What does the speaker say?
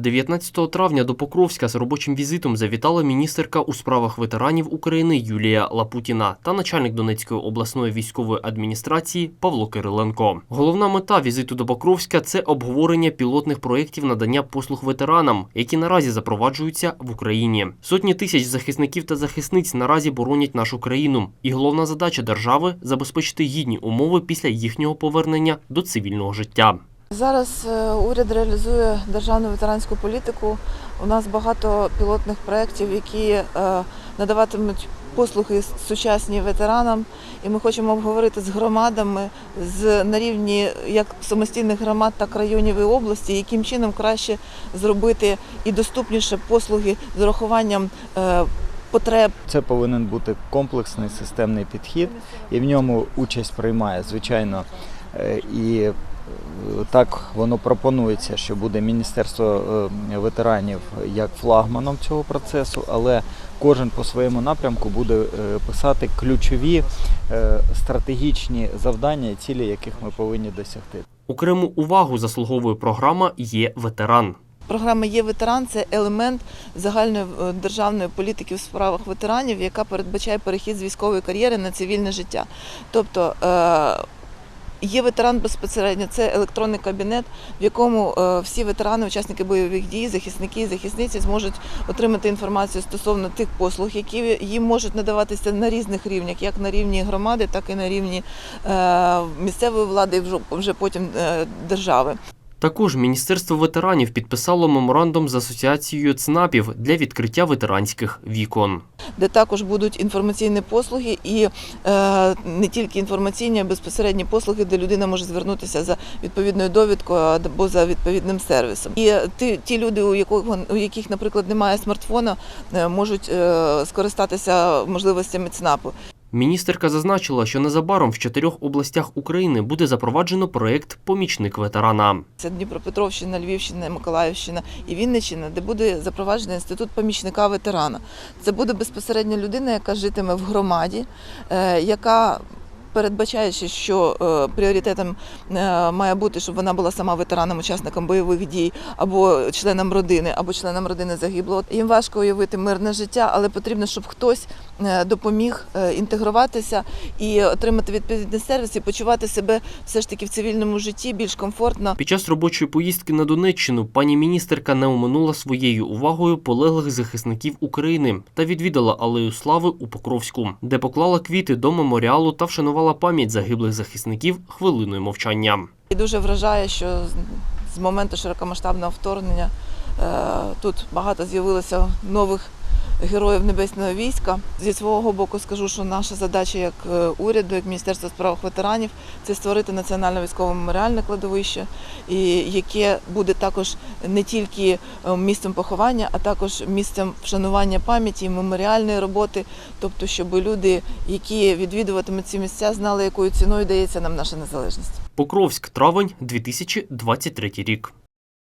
19 травня до Покровська з робочим візитом завітала міністерка у справах ветеранів України Юлія Лапутіна та начальник Донецької обласної військової адміністрації Павло Кириленко. Головна мета візиту до Покровська це обговорення пілотних проєктів надання послуг ветеранам, які наразі запроваджуються в Україні. Сотні тисяч захисників та захисниць наразі боронять нашу країну, і головна задача держави забезпечити гідні умови після їхнього повернення до цивільного життя. Зараз е, уряд реалізує державну ветеранську політику. У нас багато пілотних проєктів, які е, надаватимуть послуги сучасні ветеранам. І ми хочемо обговорити з громадами з на рівні як самостійних громад, так і районів і області, яким чином краще зробити і доступніше послуги з урахуванням е, потреб Це повинен бути комплексний системний підхід, і в ньому участь приймає, звичайно, і так воно пропонується, що буде Міністерство е, ветеранів як флагманом цього процесу, але кожен по своєму напрямку буде е, писати ключові е, стратегічні завдання і цілі, яких ми повинні досягти. Окрему увагу заслуговує програма Є ветеран. Програма є ветеран це елемент загальної державної політики в справах ветеранів, яка передбачає перехід з військової кар'єри на цивільне життя. Тобто є ветеран безпосередньо, це електронний кабінет, в якому е, всі ветерани, учасники бойових дій, захисники і захисниці зможуть отримати інформацію стосовно тих послуг, які їм можуть надаватися на різних рівнях, як на рівні громади, так і на рівні е, місцевої влади, і вже- потім е, держави. Також Міністерство ветеранів підписало меморандум з асоціацією ЦНАПів для відкриття ветеранських вікон. де також будуть інформаційні послуги і е, не тільки інформаційні, а безпосередні послуги, де людина може звернутися за відповідною довідкою або за відповідним сервісом. І е, ті, люди, у яких, у яких, наприклад, немає смартфона, е, можуть скористатися можливостями ЦНАПу. Міністерка зазначила, що незабаром в чотирьох областях України буде запроваджено проєкт Помічник ветерана. Це Дніпропетровщина, Львівщина, Миколаївщина і Вінниччина, де буде запроваджений інститут помічника ветерана. Це буде безпосередньо людина, яка житиме в громаді, е, яка передбачаючи, що е, пріоритетом е, має бути, щоб вона була сама ветераном, учасником бойових дій, або членом родини, або членом родини загиблого. Їм важко уявити мирне життя, але потрібно, щоб хтось допоміг е, інтегруватися і отримати відповідний сервіс, і почувати себе все ж таки в цивільному житті більш комфортно. Під час робочої поїздки на Донеччину пані міністерка не оминула своєю увагою полеглих захисників України та відвідала алею слави у Покровську, де поклала квіти до меморіалу та вшанувала пам'ять загиблих захисників хвилиною мовчання. І дуже вражає, що з- з моменту широкомасштабного вторгнення е, тут багато з'явилося нових героїв небесного війська. Зі свого боку скажу, що наша задача як е, уряду, як Міністерства справ ветеранів, це створити національне військове меморіальне кладовище, яке буде також не тільки е, місцем поховання, а також місцем вшанування пам'яті, меморіальної роботи, тобто, щоб люди, які відвідуватимуть ці місця, знали, якою ціною дається нам наша незалежність. Покровськ, травень 2023 рік.